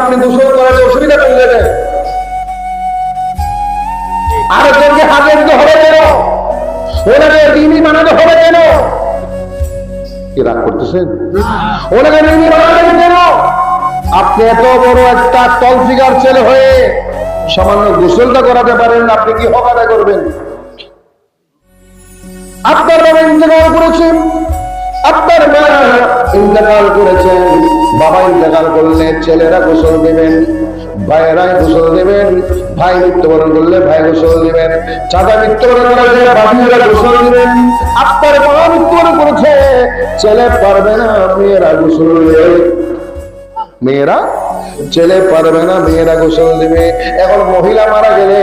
আপনি গোসল করাতে অসুবিধা করলে দেন আরেকজনকে হাতে দিতে হবে কেন? ওনাকে ঋণী বানাতে হবে কেন? কি রাগ করতেছেন? ওনাকে ঋণী বানাবেন কেন? আপনি এত বড় একটা টল ফিগার ছেলে হয়ে সামান্য গোসলটা করাতে পারেন, আপনি কি হক আদায় করবেন? আপনার বাবা ইন্তেকাল করেছেন, আপনার মা ইন্তেকাল করেছেন। বাবা ইন্তেকাল করলে ছেলেরা গোসল দেবেন ভাইয়েরাই গোসল দেবেন ভাই মৃত্যুবরণ করলে ভাই গোসল দিবেন চাচা মৃত্যুবরণ করলে বাবিরা গোসল দিবেন আপনার মা মৃত্যুবরণ করেছে ছেলে পারবে না মেয়েরা গোসল দেবে। মেয়েরা? ছেলে পারবে না মেয়েরা গোসল দেবে। এখন মহিলা মারা গেলে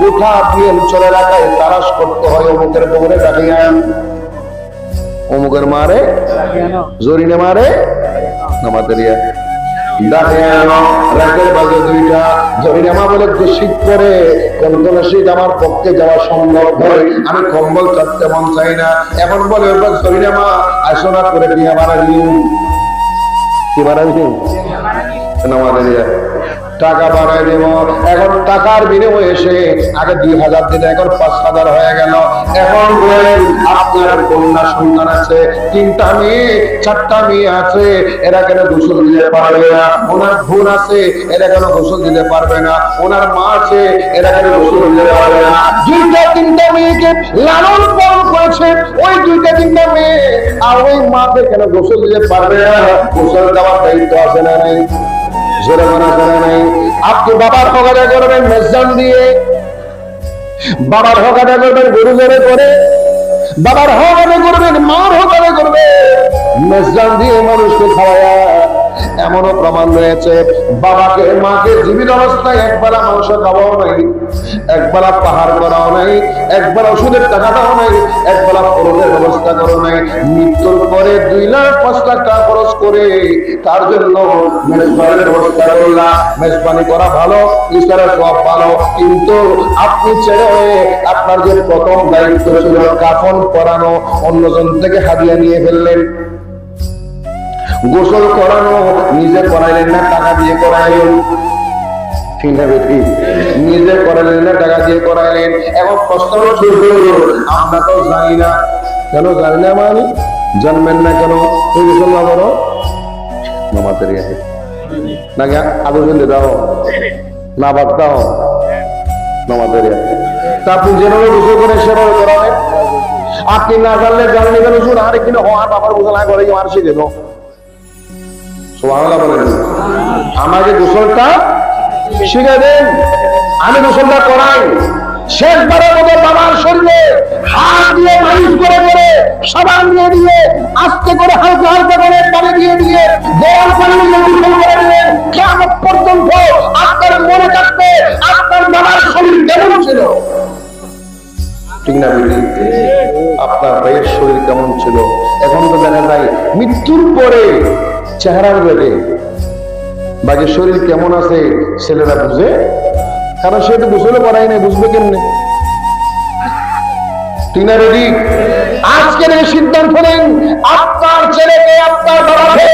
গোটা দিয়ে চলে রাখায় তারাস করতে হয় অমুকের বউরে ডাকিয়া অমুকের মারে? জরিনে মারে? রাতের বাজে দুইটা। বলে শীত পরে কোন কোন শীত আমার পক্ষে যাওয়া সম্ভব নয়। আমি কম্বল চাপতে মন চাই না। এখন বলে জরিনে মা আসো না করে দিয়ে মারা দিন কি মারা দিন নামাজের ইয়া। টাকা বাড়াই দেব। এখন টাকার বিনিময়ে এসে আগে দুই হাজার দিলে, এখন পাঁচ হাজার হয়ে গেল। এখন আপনার কন্যা সন্তান আছে, তিনটা মেয়ে, চারটা মেয়ে আছে, এরা কেন গোসল দিতে পারবে না? ওনার বোন আছে, এরা কেন গোসল দিতে পারবে না? ওনার মা আছে, এরা কেন গোসল দিতে পারবে না? দুইটা, তিনটা মেয়েকে লালন পালন করেছে, ওই দুইটা, তিনটা মেয়ে, আর ওই মাকে কেন গোসল দিতে পারবে না? গোসল দেওয়ার দায়িত্ব আছে না নাই? জোরে করে নাই। আপনি বাবার করবেন, মেজান দিয়ে। বাবার হক আদায় করবেন, গরু করে। বাবার হক আদায় করবেন, মার হক আদায় করবে মেজান দিয়ে মানুষকে এমনও প্রমাণ রয়েছে, বাবাকে, মাকে জীবিত অবস্থায় একবেলা মাংস খাওয়াও নাই, একবেলা পাহাড় করাও নাই, একবেলা ওষুধের টাকা দাও নাই, একবেলা খরচের ব্যবস্থা করো নাই। মৃত্যুর পরে দুই লাখ পাঁচ লাখ টাকা খরচ করে তার জন্য মেজবানের ব্যবস্থা করলাম মেজবানি করা ভালো ঈশ্বরের সব ভালো। কিন্তু আপনি ছেড়ে আপনার যে প্রথম দায়িত্ব ছিল কাফন করানো অন্যজন থেকে হাদিয়া নিয়ে ফেললেন। গোসল করানো, নিজে করাইলেন না, টাকা দিয়ে করাইলেন নিজে করাইলেন না, টাকা দিয়ে করাইলেন এখন প্রশ্ন আমরা তো জানি না। কেন জানি না মানে? জানবেন না কেন? তুই গোসল না করো নামাতে রিয়াতে নাকি আদর দিতে দাও না বাদ দাও নামাতে রিয়াতে তা আপনি যেভাবে গোসল করেন সেভাবে আপনি না জানলে জানলে কেন শুন আরে হওয়ার বাবার গোসল না করে আর শিখে দাও বলেন আমাকে গোসলটা শিখে দেন আমি গোসলটা করাই শেষবারের মতো বাবার শরীরে হাত দিয়ে মালিশ করে করে সাবান দিয়ে দিয়ে, আস্তে করে হালকা হালকা করে পানি দিয়ে দিয়ে গরম পানি দিয়ে করে দিলেন কেমন পর্যন্ত আপনার মনে থাকবে আপনার বাবার শরীর কেমন ছিল? আপনার ভাইয়ের শরীর কেমন ছিল? এখন তো দেখা যায় মৃত্যুর পরে চেহারা বেড়ে বাকি শরীর কেমন আছে ছেলেরা বুঝে কারণ সে তো বুঝলে পড়াই নাই, বুঝবে কেমনে? রেডি? আজকের এই সিদ্ধান্ত নেন, আপনার ছেলেকে আপনার বাবাকে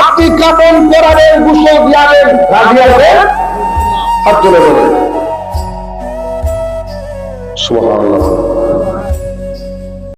আপনি কাপন করাবেন, গুসল দিয়াবেন। রাজি হাত তুলে সুবহানাল্লাহ।